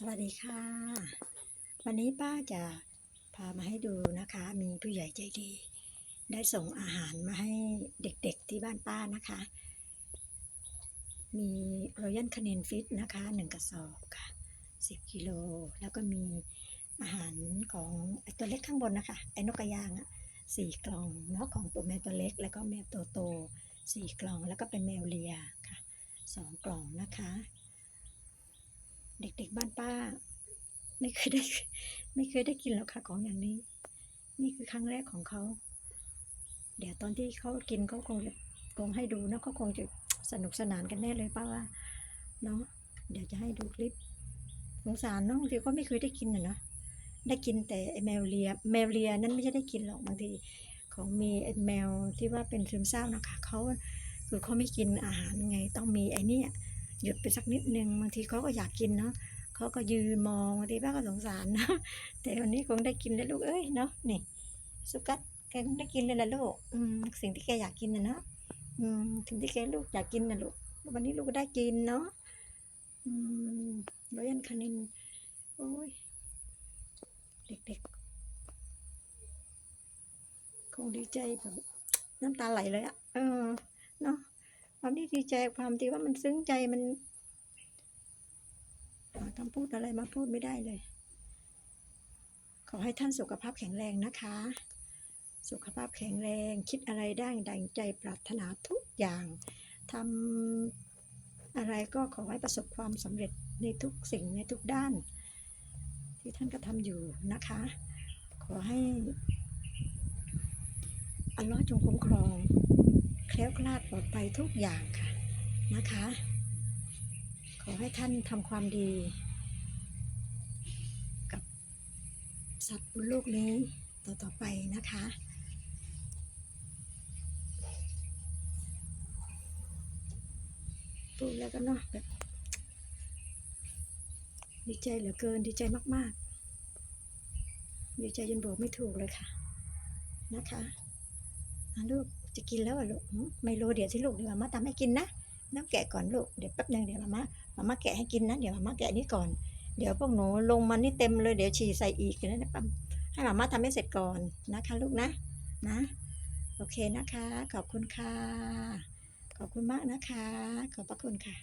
สวัสดีค่ะ วันนี้ป้าจะพามาให้ดูนะคะ มีผู้ใหญ่ใจดี ได้ส่งอาหารมาให้เด็กๆที่บ้านป้านะคะ มีรอยัลค n นนฟิตนะคะหนึ่งกระสอบค่ะสิบกิโล แล้วก็มีอาหารของอตัวเล็กข้างบนนะคะไอ้นกกระยางอะสี่กล่องเนาะของตัวแมวตัวเล็ก แล้วก็แมวตัวโตสี่กล่องแล้วก็เป็นแมวเลียค่ะสองกล่องนะคะ เด็กๆบ้านป้า ไม่เคยได้ ไม่เคยได้กินแล้วค่ะของอย่างนี้ นี่คือครั้งแรกของเขา เดี๋ยวตอนที่เขากินเขาคงจะคงให้ดูนะเขาคงจะสนุกสนานกันแน่เลยป้าว่าเนาะเดี๋ยวจะให้ดูคลิปสงสารเนาะบางทีก็ไม่เคยได้กินอะนะได้กินแต่แมวเลียแมวเลียนั้นไม่ใช่ได้กินหรอกบางทีของมีแมวที่ว่าเป็นซึมเศร้านะคะเขาคือเขาไม่กินอาหารไงต้องมีไอ้นี่ หยุดไปสักนิดนึงบางทีเขาก็อยากกินเนาะเขาก็ยืนมองบางทีป้าก็สงสารนะแต่วันนี้คงได้กินแล้วลูกเอ้ยเนาะนี่สุกัดแกคงได้กินเลยละลูกอืมสิ่งที่แกอยากกินนะเนาะอืมสิ่งที่แกลูกอยากกินนะลูกวันนี้ลูกก็ได้กินเนาะอืมรอยันคานินโอ้ยเด็กๆ คงดีใจแบบน้ำตาไหลเลยอะเออเนาะ ความที่ดีใจความที่ว่ามันซึ้งใจมันคำพูดอะไรมาพูดไม่ได้เลย ขอให้ท่านสุขภาพแข็งแรงนะคะ สุขภาพแข็งแรง คิดอะไรได้ดังใจปรารถนาทุกอย่างทำอะไรก็ขอให้ประสบความสำเร็จในทุกสิ่งในทุกด้าน ที่ท่านก็ทำอยู่นะคะ ขอให้อัลลอฮ์จงคุ้มครอง คล้วคลาดปลอดภัยทุกอย่างค่ะนะคะ ขอให้ท่านทำความดี กับสัตว์บนโลกนี้ต่อต่อไปนะคะ พูดแล้วก็เนาะแบบดีใจเหลือเกินดีใจมากๆ ดีใจจนบอกไม่ถูกเลยค่ะ นะคะอะลูก จะกินแล้วลูกไม่รู้เดี๋ยวที่ลูกเดี๋ยวมาม่าทำให้กินนะน้ำแกะก่อนลูกเดี๋ยวแป๊บนึงเดี๋ยวมาม่ามาม่าแกะให้กินนะเดี๋ยวมาม่าแกะนี่ก่อน เดี๋ยวพวกหนูลงมานี่เต็มเลยเดี๋ยวฉี่ใส่อีกนะนะปั๊มให้มาม่าทำให้เสร็จก่อนนะคะ ลูกนะนะ โอเคนะคะ ขอบคุณค่ะขอบคุณมากนะคะ ขอบพระคุณค่ะ